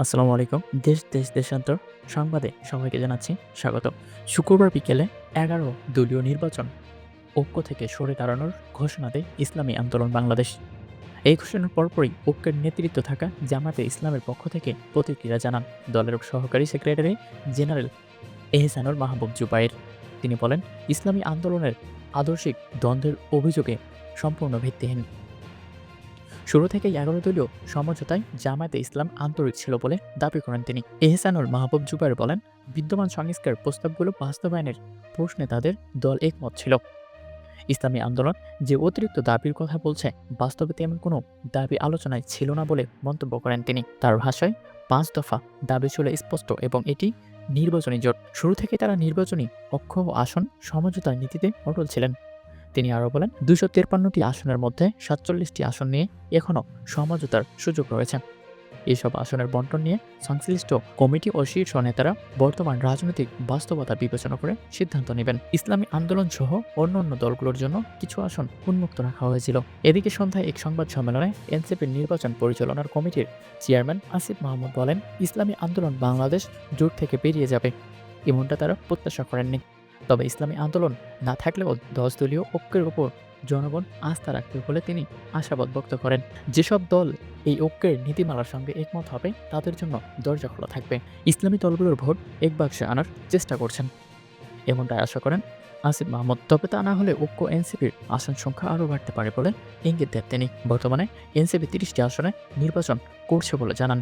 আসসালামু আলাইকুম। দেশ দেশ, দেশান্তর সংবাদে সবাইকে জানাচ্ছি স্বাগত শুক্রবার বিকেলে এগারো দলীয় নির্বাচন ঐক্য থেকে সরে দাঁড়ানোর ঘোষণা দেয় ইসলামী আন্দোলন বাংলাদেশ। এই ঘোষণার পরপরই ঐক্যের নেতৃত্ব থাকা জামাতে ইসলামের পক্ষ থেকে প্রতিক্রিয়া জানান দলের সহকারী সেক্রেটারি জেনারেল এহসানুল মাহবুব জুবাইর। তিনি বলেন, ইসলামী আন্দোলনের আদর্শিক দ্বন্দ্বের অভিযোগে সম্পূর্ণ ভিত্তিহীন। শুরু থেকেই এগারো দলীয় সমঝোতায় জামায়াতে ইসলাম আন্তরিক ছিল বলে দাবি করেন তিনি। এহসানুল মাহবুব জুবাইর বলেন, বিদ্যমান সংস্কার প্রস্তাবগুলো বাস্তবায়নের প্রশ্নে তাদের দল একমত ছিল। ইসলামী আন্দোলন যে অতিরিক্ত দাবির কথা বলছে, বাস্তবে তেমন কোনো দাবি আলোচনায় ছিল না বলে মন্তব্য করেন তিনি। তার ভাষায়, পাঁচ দফা দাবি ছিল স্পষ্ট এবং এটি নির্বাচনী জোট। শুরু থেকে তারা নির্বাচনী অক্ষ ও আসন সমঝোতার নীতিতে অটল ছিলেন। তিনি আরও বলেন দুশো তেপ্পান্নটি আসনের মধ্যে সাতচল্লিশটি আসন নিয়ে এখনও সমঝোতার সুযোগ রয়েছে। এসব আসনের বন্টন নিয়ে সংশ্লিষ্ট কমিটি ও শীর্ষ নেতারা বর্তমান রাজনৈতিক বাস্তবতা বিবেচনা করে সিদ্ধান্ত নেবেন। ইসলামী আন্দোলন সহ অন্য অন্য দলগুলোর জন্য কিছু আসন উন্মুক্ত রাখা হয়েছিল। এদিকে সন্ধ্যায় এক সংবাদ সম্মেলনে এনসিপির নির্বাচন পরিচালনার কমিটির চেয়ারম্যান আসিফ মাহমুদ বলেন, ইসলামী আন্দোলন বাংলাদেশ জোট থেকে বেরিয়ে যাবে। এমনটা তারা প্রত্যাশা করেননি। তবে ইসলামী আন্দোলন না থাকলেও দশ দলীয় ঐক্যের উপর জনগণ আস্থা রাখবে বলে তিনি আশাবাদ ব্যক্ত করেন। যেসব দল এই ঐক্যের নীতিমালার সঙ্গে একমত হবে, তাদের জন্য দরজা খোলা থাকবে। ইসলামী দলগুলোর ভোট এক বাক্সে আনার চেষ্টা করছেন। এমনটাই আশা করেন আসিফ মাহমুদ। তবে তা না হলে ঐক্য এনসিপির আসন সংখ্যা আরও বাড়তে পারে বলে ইঙ্গিত দেন তিনি। বর্তমানে এনসিপি তিরিশটি আসনে নির্বাচন করছে বলে জানান।